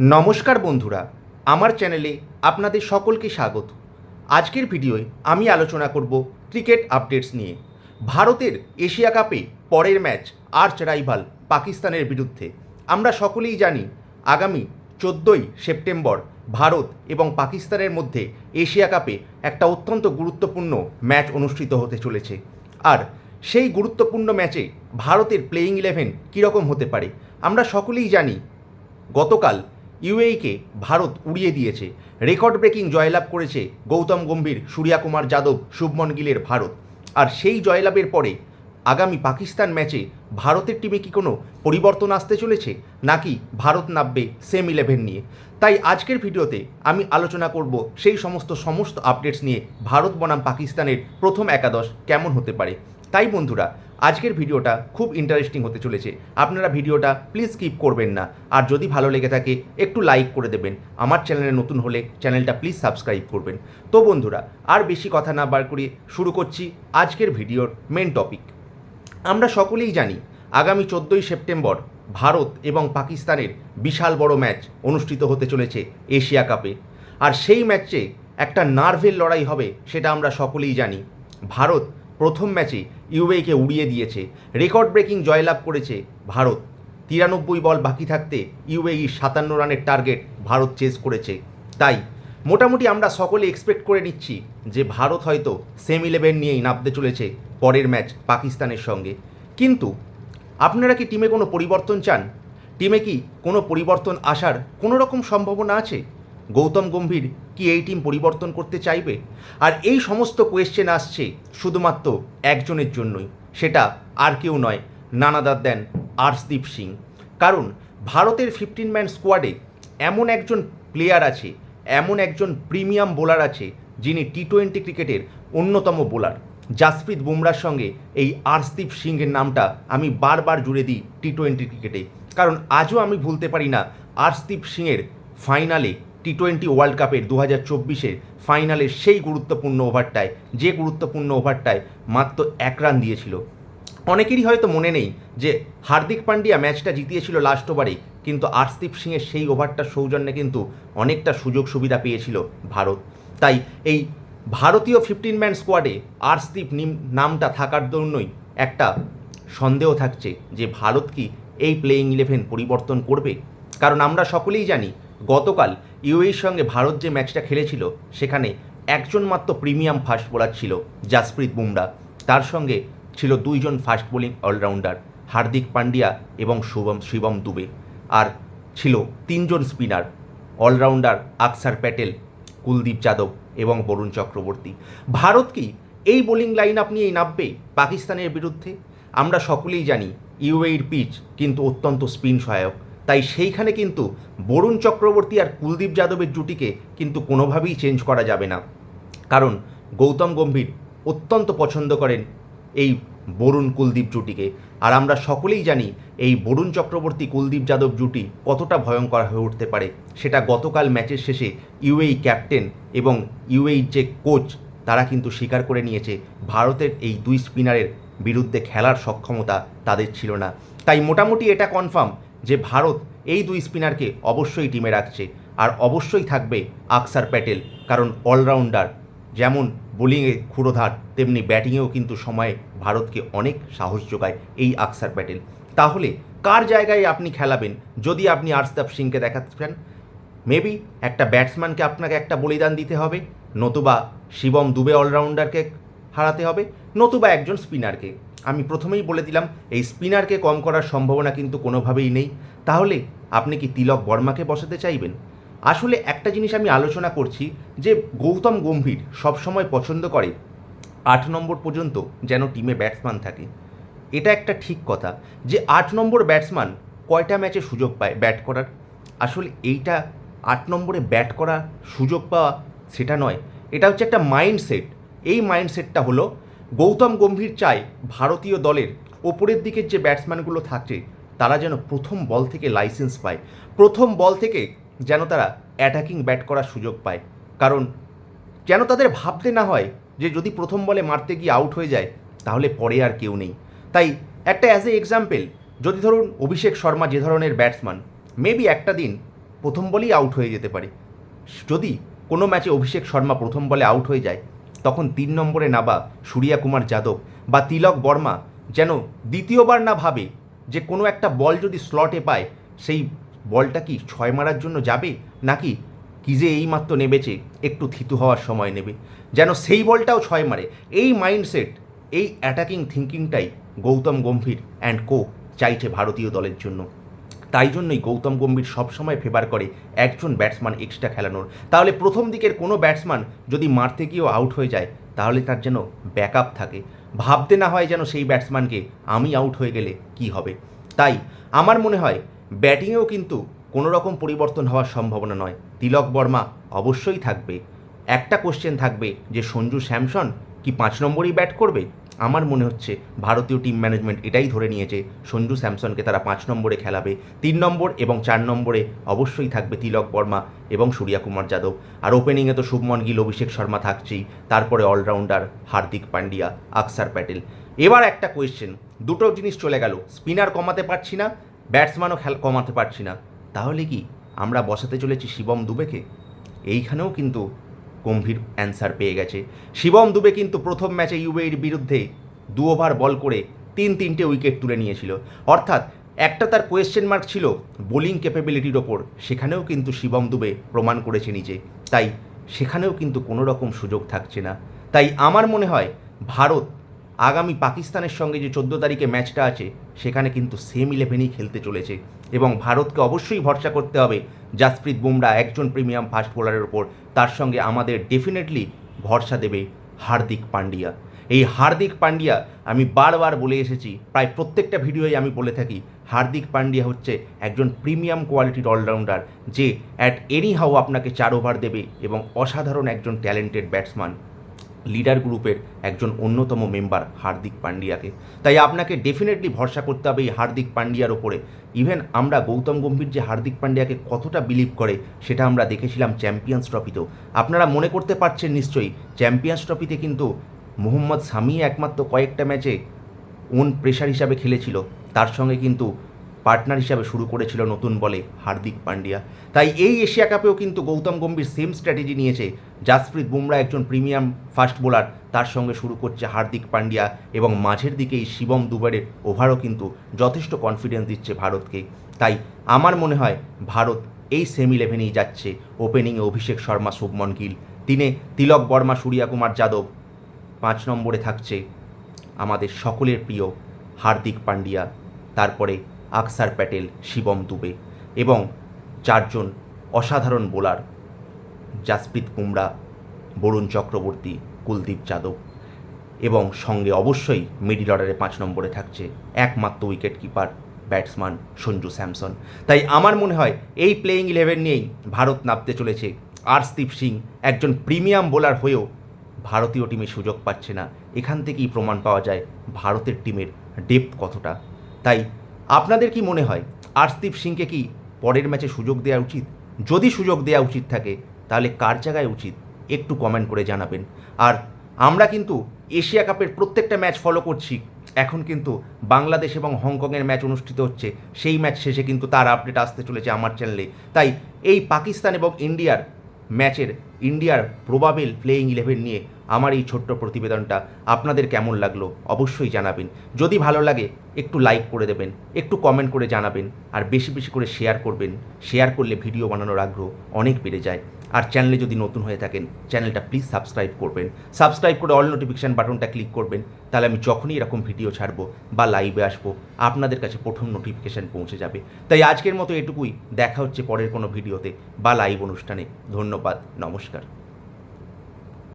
নমস্কার বন্ধুরা, আমার চ্যানেলে আপনাদের সকলকে স্বাগত। আজকের ভিডিওয় আমি আলোচনা করব ক্রিকেট আপডেটস নিয়ে। ভারতের এশিয়া কাপে পরের ম্যাচ আর্চ রাইভাল পাকিস্তানের বিরুদ্ধে। আমরা সকলেই জানি, আগামী চোদ্দোই সেপ্টেম্বর ভারত এবং পাকিস্তানের মধ্যে এশিয়া কাপে একটা অত্যন্ত গুরুত্বপূর্ণ ম্যাচ অনুষ্ঠিত হতে চলেছে। আর সেই গুরুত্বপূর্ণ ম্যাচে ভারতের প্লেয়িং ইলেভেন কীরকম হতে পারে, আমরা সকলেই জানি। গতকাল ইউএইকে ভারত উড়িয়ে দিয়েছে। রেকর্ড ব্রেকিং জয়লাভ করেছে গৌতম গম্ভীর সূর্যা কুমার যাদব, শুভমন গিলের ভারত। আর সেই জয়লাভের পরে আগামী পাকিস্তান ম্যাচে ভারতের টিমে কি কোনো পরিবর্তন আসতে চলেছে? নাকি ভারত নামবে সেম ইলেভেন নিয়ে? তাই আজকের ভিডিওতে আমি আলোচনা করব সেই সমস্ত সমস্ত আপডেটস নিয়ে ভারত বনাম পাকিস্তানের প্রথম একাদশ কেমন হতে পারে। তাই বন্ধুরা আজকের ভিডিওটা খুব ইন্টারেস্টিং হতে চলেছে। আপনারা ভিডিওটা প্লিজ স্কিপ করবেন না। আর যদি ভালো লেগে থাকে, একটু লাইক করে দেবেন। আমার চ্যানেলে নতুন হলে চ্যানেলটা প্লিজ সাবস্ক্রাইব করবেন। তো বন্ধুরা, আর বেশি কথা না বার করে শুরু করছি আজকের ভিডিওর মেন টপিক আমরা সকলেই জানি, আগামী চোদ্দোই সেপ্টেম্বর ভারত এবং পাকিস্তানের বিশাল বড় ম্যাচ অনুষ্ঠিত হতে চলেছে এশিয়া কাপে। আর সেই ম্যাচে একটা নার্ভের লড়াই হবে, সেটা আমরা সকলেই জানি। ভারত প্রথম ম্যাচে ইউএইকে উড়িয়ে দিয়েছে। রেকর্ড ব্রেকিং জয়লাভ করেছে ভারত। তিরানব্বই বল বাকি থাকতে ইউএই সাতান্ন রানের টার্গেট ভারত চেস করেছে। তাই মোটামুটি আমরা সকলে এক্সপেক্ট করে নিচ্ছি যে ভারত হয়তো সেম ইলেভেন নিয়েই নামতে চলেছে পরের ম্যাচ পাকিস্তানের সঙ্গে। কিন্তু আপনারা কি টিমে কোনো পরিবর্তন চান? টিমে কি কোনো পরিবর্তন আসার কোনো রকম সম্ভাবনা আছে? গৌতম গম্ভীর কি এই টিম পরিবর্তন করতে চাইবে? আর এই সমস্ত কোয়েশ্চেন আসছে শুধুমাত্র একজনের জন্যই। সেটা আর কেউ নয়, নানাদার দেন আর্শদীপ সিং। কারণ ভারতের ফিফটিন ম্যান স্কোয়াডে এমন একজন প্লেয়ার আছে, এমন একজন প্রিমিয়াম বোলার আছে, যিনি টি টোয়েন্টি ক্রিকেটের অন্যতম বোলার জাসপ্রীত বুমরার সঙ্গে এই আর্শদীপ সিংয়ের নামটা আমি বারবার জুড়ে দিই টি টোয়েন্টি ক্রিকেটে। কারণ আজও আমি ভুলতে পারি না আর্শদীপ সিংয়ের ফাইনালে টি টোয়েন্টি ওয়ার্ল্ড কাপের দু হাজার চব্বিশের ফাইনালের সেই গুরুত্বপূর্ণ ওভারটায়, যে গুরুত্বপূর্ণ ওভারটায় মাত্র এক রান দিয়েছিল। অনেকেরই হয়তো মনে নেই যে হার্দিক পান্ডিয়া ম্যাচটা জিতিয়েছিল লাস্ট ওভারে কিন্তু আর্শদীপ সিংয়ের সেই ওভারটার সৌজন্যে কিন্তু অনেকটা সুযোগ সুবিধা পেয়েছিল ভারত। তাই এই ভারতীয় ফিফটিন ম্যান স্কোয়াডে আর্শদীপ নিম, নামটা থাকার জন্যই একটা সন্দেহ থাকছে যে ভারত কি এই প্লেয়িং ইলেভেন পরিবর্তন করবে? কারণ আমরা সকলেই জানি গতকাল ইউএর সঙ্গে ভারত যে ম্যাচটা খেলেছিল, সেখানে একজন মাত্র প্রিমিয়াম ফাস্ট বোলার ছিল জাসপ্রীত বুমরা। তার সঙ্গে ছিল দুইজন fast bowling allrounder, Hardik Pandya এবং শুভম শিবম দুবে। আর ছিল তিনজন স্পিনার, অলরাউন্ডার আকসার প্যাটেল, কুলদীপ যাদব এবং বরুণ চক্রবর্তী। ভারত কি এই বোলিং লাইন আপ নিয়েই নামবে পাকিস্তানের বিরুদ্ধে? আমরা সকলেই জানি ইউএইর পিচ কিন্তু অত্যন্ত স্পিন সহায়ক। তাই সেইখানে কিন্তু বরুণ চক্রবর্তী আর কুলদীপ যাদবের জুটিকে কিন্তু কোনোভাবেই চেঞ্জ করা যাবে না। কারণ গৌতম গম্ভীর অত্যন্ত পছন্দ করেন এই বরুণ কুলদীপ জুটিকে। আর আমরা সকলেই জানি এই বরুণ চক্রবর্তী কুলদীপ যাদব জুটি কতটা ভয়ঙ্কর হয়ে উঠতে পারে। সেটা গতকাল ম্যাচের শেষে ইউএই ক্যাপ্টেন এবং ইউএই যে কোচ, তারা কিন্তু স্বীকার করে নিয়েছে ভারতের এই দুই স্পিনারের বিরুদ্ধে খেলার সক্ষমতা তাদের ছিল না। তাই মোটামুটি এটা কনফার্ম যে ভারত এই দুই স্পিনারকে অবশ্যই টিমে রাখছে আর অবশ্যই থাকবে আকসার প্যাটেল, কারণ অলরাউন্ডার। যেমন বোলিংয়ে ক্ষুরোধার, তেমনি ব্যাটিংয়েও কিন্তু সময়ে ভারতকে অনেক সাহস যোগায় এই আকসার প্যাটেল। তাহলে কার জায়গায় আপনি খেলাবেন যদি আপনি আর্শদাপ সিংকে দেখাচ্ছেন? মেবি একটা ব্যাটসম্যানকে আপনাকে একটা বলিদান দিতে হবে, নতুবা শিবম দুবে অলরাউন্ডারকে হারাতে হবে, নতুবা একজন স্পিনারকে। আমি প্রথমেই বলে দিলাম, এই স্পিনারকে কম করার সম্ভাবনা কিন্তু কোনোভাবেই নেই। তাহলে আপনি কি তিলক বর্মাকে বসাতে চাইবেন? আসলে একটা জিনিস আমি আলোচনা করছি যে গৌতম গম্ভীর সবসময় পছন্দ করে আট নম্বর পর্যন্ত যেন টিমে ব্যাটসম্যান থাকে। এটা একটা ঠিক কথা যে আট নম্বর ব্যাটসম্যান কয়টা ম্যাচে সুযোগ পায় ব্যাট করার? আসলে এইটা আট নম্বরে ব্যাট করা সুযোগ পাওয়া সেটা নয়। এটা হচ্ছে একটা মাইন্ডসেট এই মাইন্ডসেটটা হলো গৌতম গম্ভীর চায় ভারতীয় দলের ওপরের দিকের যে ব্যাটসম্যানগুলো থাকছে, তারা যেন প্রথম বল থেকে লাইসেন্স পায়। প্রথম বল থেকে যেন তারা অ্যাটাকিং ব্যাট করার সুযোগ পায়। কারণ যেন তাদের ভাবতে না হয় যে যদি প্রথম বলে মারতে গিয়ে আউট হয়ে যায়, তাহলে পরে আর কেউ নেই। তাই একটা অ্যাজ এ এক্সাম্পল যদি ধরুন অভিষেক শর্মা যে ধরনের ব্যাটসম্যান মেবি একটা দিন প্রথম বলেই আউট হয়ে যেতে পারে। যদি কোনো ম্যাচে অভিষেক শর্মা প্রথম বলে আউট হয়ে যায় তখন তিন নম্বরে নাবা সূর্যা কুমার যাদব বা তিলক বর্মা যেন দ্বিতীয়বার না ভাবে যে কোনো একটা বল যদি স্লটে পায়, সেই বলটা কি ছয় মারার জন্য যাবে? নাকি কি যে এইমাত্র নেবেছে একটু থিতু হওয়ার সময় নেবে? যেন সেই বলটাও ছয় মারে। এই মাইন্ডসেট এই অ্যাটাকিং থিঙ্কিংটাই গৌতম গম্ভীর অ্যান্ড কো চাইছে ভারতীয় দলের জন্য। তাই জন্যই গৌতম গম্ভীর সবসময় ফেভার করে একজন ব্যাটসম্যান এক্সট্রা খেলানোর। তাহলে প্রথম দিকের কোনো ব্যাটসম্যান যদি মারতে গিয়েও আউট হয়ে যায়, তাহলে তার যেন ব্যাকআপ থাকে। ভাবতে না হয় যেন সেই ব্যাটসম্যানকে আমি আউট হয়ে গেলে কি হবে। তাই আমার মনে হয় ব্যাটিংয়েও কিন্তু কোনো রকম পরিবর্তন হওয়ার সম্ভাবনা নয়। তিলক বর্মা অবশ্যই থাকবে। একটা কোশ্চেন থাকবে যে সঞ্জু স্যামসন কি পাঁচ নম্বরই ব্যাট করবে? আমার মনে হচ্ছে ভারতীয় টিম ম্যানেজমেন্ট এটাই ধরে নিয়েছে। সঞ্জু স্যামসনকে তারা পাঁচ নম্বরে খেলাবে, তিন নম্বর এবং চার নম্বরে অবশ্যই থাকবে তিলক বর্মা এবং সূর্যকুমার যাদব। আর ওপেনিংয়ে তো শুভমন গিল, অভিষেক শর্মা থাকছেই, তারপরে অলরাউন্ডার হার্দিক পান্ডিয়া, আকসার প্যাটেল। এবার একটা কোয়েশ্চেন দুটো জিনিস চলে গেল স্পিনার কমাতে পারছি না ব্যাটসম্যানও খেল কমাতে পারছি না। তাহলে কি আমরা বসাতে চলেছি শিবম দুবেকে? এইখানেও কিন্তু গম্ভীর অ্যান্সার পেয়ে গেছে। শিবম দুবে কিন্তু প্রথম ম্যাচে ইউএর বিরুদ্ধে দু ওভার বল করে তিন তিনটে উইকেট তুলে নিয়েছিল। অর্থাৎ একটা তার কোয়েশ্চেন মার্ক ছিল বোলিং ক্যাপেবিলিটির ওপর। সেখানেও কিন্তু শিবম দুবে প্রমাণ করেছে নিজে। তাই সেখানেও কিন্তু কোনো রকম সুযোগ থাকছে না। তাই আমার মনে হয় ভারত আগামী পাকিস্তানের সঙ্গে যে চোদ্দ তারিখে ম্যাচটা আছে, সেখানে কিন্তু সেম ইলেভেনই খেলতে চলেছে। এবং ভারতকে অবশ্যই ভরসা করতে হবে জাসপ্রীত বুমরা, একজন প্রিমিয়াম ফাস্ট বোলারের ওপর। তার সঙ্গে আমাদের ডেফিনেটলি ভরসা দেবে হার্দিক পান্ডিয়া। এই হার্দিক পান্ডিয়া, আমি বারবার বলে এসেছি, প্রায় প্রত্যেকটা ভিডিওয় আমি বলে থাকি, হার্দিক পান্ডিয়া হচ্ছে একজন প্রিমিয়াম কোয়ালিটির অলরাউন্ডার যে অ্যাট এনি হাউ আপনাকে চার ওভার দেবে এবং অসাধারণ একজন ট্যালেন্টেড ব্যাটসম্যান লিডার গ্রুপের একজন অন্যতম মেম্বার হার্দিক পান্ডিয়াকে। তাই আপনাকে ডেফিনেটলি ভরসা করতে হবে এই হার্দিক পান্ডিয়ার ওপরে। ইভেন আমরা গৌতম গম্ভীর যে হার্দিক পান্ডিয়াকে কতটা বিলিভ করে, সেটা আমরা দেখেছিলাম চ্যাম্পিয়ন্স ট্রফিতেও আপনারা মনে করতে পারছেন নিশ্চয়ই চ্যাম্পিয়ন্স ট্রফিতে কিন্তু মোহাম্মদ সামি একমাত্র কয়েকটা ম্যাচে ওন প্রেশার হিসাবে খেলেছিল। তার সঙ্গে কিন্তু পার্টনার হিসাবে শুরু করেছিল নতুন বলে হার্দিক পান্ডিয়া। তাই এই এশিয়া কাপেও কিন্তু গৌতম গম্ভীর সেম স্ট্র্যাটেজি নিয়েছে। জাসপ্রীত বুমরা একজন প্রিমিয়াম ফাস্ট বোলার তার সঙ্গে শুরু করছে হার্দিক পান্ডিয়া এবং মাঝের দিকে এই শিবম দুবারের ওভারও কিন্তু যথেষ্ট কনফিডেন্স দিচ্ছে ভারতকে। তাই আমার মনে হয় ভারত এই সেম ইলেভেনেই যাচ্ছে। ওপেনিংয়ে অভিষেক শর্মা, শুভমন গিল। তিনে তিলক বর্মা, সূর্যা কুমার যাদব। পাঁচ নম্বরে থাকছে আমাদের সকলের প্রিয় হার্দিক পান্ডিয়া। তারপরে আকসার প্যাটেল শিবম দুবে এবং চারজন অসাধারণ বোলার জাসপ্রীত বুমরা, বরুণ চক্রবর্তী, কুলদীপ যাদব এবং সঙ্গে অবশ্যই মিডিল অর্ডারে পাঁচ নম্বরে থাকছে একমাত্র wicket keeper batsman Sanju Samson. তাই আমার মনে হয় এই প্লেয়িং ইলেভেন নিয়েই ভারত নামতে চলেছে আরশদীপ সিং, একজন প্রিমিয়াম বোলার হয়েও ভারতীয় টিমে সুযোগ পাচ্ছে না। এখান থেকেই প্রমাণ পাওয়া যায় ভারতের টিমের ডেপথ কতটা। তাই আপনাদের কি মনে হয় আরশদীপ সিংকে কি পরের ম্যাচে সুযোগ দেওয়া উচিত? যদি সুযোগ দেওয়া উচিত থাকে, তাহলে কার জায়গায় উচিত? একটু কমেন্ট করে জানাবেন। আর আমরা কিন্তু এশিয়া কাপের প্রত্যেকটা ম্যাচ ফলো করছি। এখন কিন্তু বাংলাদেশ এবং হংকংয়ের ম্যাচ অনুষ্ঠিত হচ্ছে। সেই ম্যাচ শেষে কিন্তু তার আপডেট আসতে চলেছে আমার চ্যানেলে তাই এই পাকিস্তান এবং ইন্ডিয়ার ম্যাচের ইন্ডিয়ার প্রবাবেল প্লেয়িং ইলেভেন নিয়ে আমার এই ছোট্ট প্রতিবেদনটা আপনাদের কেমন লাগল অবশ্যই জানাবেন। যদি ভালো লাগে, একটু লাইক করে দেবেন, একটু কমেন্ট করে জানাবেন, আর বেশি বেশি করে শেয়ার করবেন। শেয়ার করলে ভিডিও বানানোর আগ্রহ অনেক বেড়ে যায়। আর চ্যানেলে যদি নতুন হয়ে থাকেন চ্যানেলটা প্লিজ সাবস্ক্রাইব করবেন। সাবস্ক্রাইব করে অল নোটিফিকেশান বাটনটা ক্লিক করবেন, তাহলে আমি যখনই এরকম ভিডিও ছাড়বো বা লাইভে আসব, আপনাদের কাছে প্রথম নোটিফিকেশান পৌঁছে যাবে। তাই আজকের মতো এটুকুই। দেখা হচ্ছে পরের কোনো ভিডিওতে বা লাইভ অনুষ্ঠানে। ধন্যবাদ। নমস্কার। Başkanım.